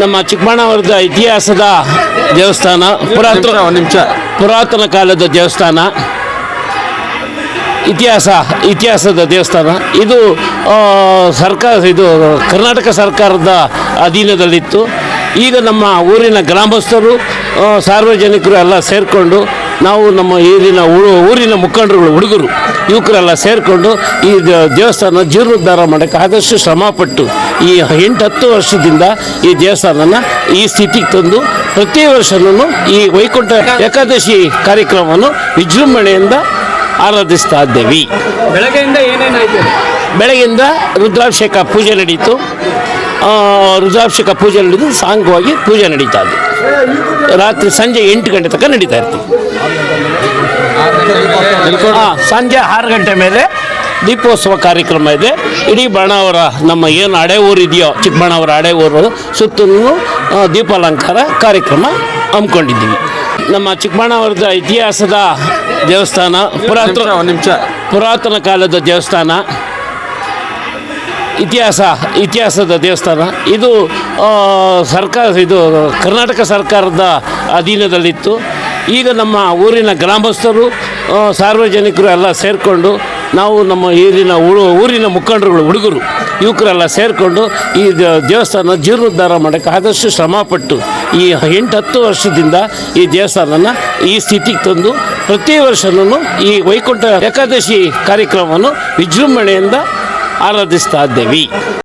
ನಮ್ಮ ಚಿಕ್ಕಬಳ್ಳಾಪುರದ ಇತಿಹಾಸದ ದೇವಸ್ಥಾನ. ಪುರಾತನ ನಿಮಿಷ ಪುರಾತನ ಕಾಲದ ದೇವಸ್ಥಾನ. ಇತಿಹಾಸ ಇತಿಹಾಸದ ದೇವಸ್ಥಾನ. ಇದು ಸರ್ಕಾರ ಇದು ಕರ್ನಾಟಕ ಸರ್ಕಾರದ ಅಧೀನದಲ್ಲಿತ್ತು. ಈಗ ನಮ್ಮ ಊರಿನ ಗ್ರಾಮಸ್ಥರು ಸಾರ್ವಜನಿಕರು ಎಲ್ಲ ಸೇರಿಕೊಂಡು ನಾವು ನಮ್ಮ ಏರಿನ ಊರು- ಊರಿನ ಮುಖಂಡರುಗಳು ಹುಡುಗರು ಯುವಕರೆಲ್ಲ ಸೇರಿಕೊಂಡು ಈ ದೇವಸ್ಥಾನ ಜೀರ್ಣೋದ್ಧಾರ ಮಾಡೋಕ್ಕೆ ಆದಷ್ಟು ಶ್ರಮಪಟ್ಟು ಈ ಎಂಟು ಹತ್ತು ವರ್ಷದಿಂದ ಈ ದೇವಸ್ಥಾನನ ಈ ಸ್ಥಿತಿಗೆ ತಂದು ಪ್ರತಿ ವರ್ಷನೂ ಈ ವೈಕುಂಠ ಏಕಾದಶಿ ಕಾರ್ಯಕ್ರಮವನ್ನು ವಿಜೃಂಭಣೆಯಿಂದ ಆರಾಧಿಸ್ತಾ ಇದ್ದೇವೆ. ಬೆಳಗ್ಗೆಯಿಂದ ಏನೇನಾಯಿತು ಬೆಳಗ್ಗೆಯಿಂದ ರುದ್ರಾಭಿಷೇಕ ಪೂಜೆ ನಡೀತು. ರುದ್ರಾಭಿಷೇಕ ಪೂಜೆ ನಡೆದು ಸಾಂಗವಾಗಿ ಪೂಜೆ ನಡೀತಾ ಇದೆ. ರಾತ್ರಿ ಸಂಜೆ ಎಂಟು ಗಂಟೆ ತನಕ ನಡೀತಾ ಇರ್ತೀವಿ. ಸಂಜೆ ಆರು ಗಂಟೆ ಮೇಲೆ ದೀಪೋತ್ಸವ ಕಾರ್ಯಕ್ರಮ ಇದೆ. ಇಡೀ ಬಾಣಾವರ ನಮ್ಮ ಏನು ಅಡೆ ಊರಿದೆಯೋ ಇದೆಯೋ ಚಿಕ್ಕಬಳ್ಳಾಪುರ ಹಳೆ ಊರು ಸುತ್ತಲೂ ದೀಪಾಲಂಕಾರ ಕಾರ್ಯಕ್ರಮ ಹಮ್ಮಿಕೊಂಡಿದ್ದೀವಿ. ನಮ್ಮ ಚಿಕ್ಕಬಣ್ಣವರದ ಇತಿಹಾಸದ ದೇವಸ್ಥಾನ ಪುರಾತನ ನಿಮಿಷ ಪುರಾತನ ಕಾಲದ ದೇವಸ್ಥಾನ ಇತಿಹಾಸ ಇತಿಹಾಸದ ದೇವಸ್ಥಾನ. ಇದು ಸರ್ಕಾರ ಇದು ಕರ್ನಾಟಕ ಸರ್ಕಾರದ ಅಧೀನದಲ್ಲಿತ್ತು. ಈಗ ನಮ್ಮ ಊರಿನ ಗ್ರಾಮಸ್ಥರು ಸಾರ್ವಜನಿಕರು ಎಲ್ಲ ಸೇರಿಕೊಂಡು ನಾವು ನಮ್ಮ ಊರಿನ ಊರು- ಊರಿನ ಮುಖಂಡರುಗಳು, ಹುಡುಗರು, ಯುವಕರೆಲ್ಲ ಸೇರಿಕೊಂಡು ಈ ದೇವಸ್ಥಾನ ಜೀರ್ಣೋದ್ಧಾರ ಮಾಡೋಕ್ಕೆ ಆದಷ್ಟು ಶ್ರಮಪಟ್ಟು ಈ ಎಂಟು ಹತ್ತು ವರ್ಷದಿಂದ ಈ ದೇವಸ್ಥಾನನ ಈ ಸ್ಥಿತಿಗೆ ತಂದು ಪ್ರತಿ ವರ್ಷನೂ ಈ ವೈಕುಂಠ ಏಕಾದಶಿ ಕಾರ್ಯಕ್ರಮವನ್ನು ವಿಜೃಂಭಣೆಯಿಂದ ಆರಾಧಿಸ್ತಾ ಇದ್ದೇವೆ.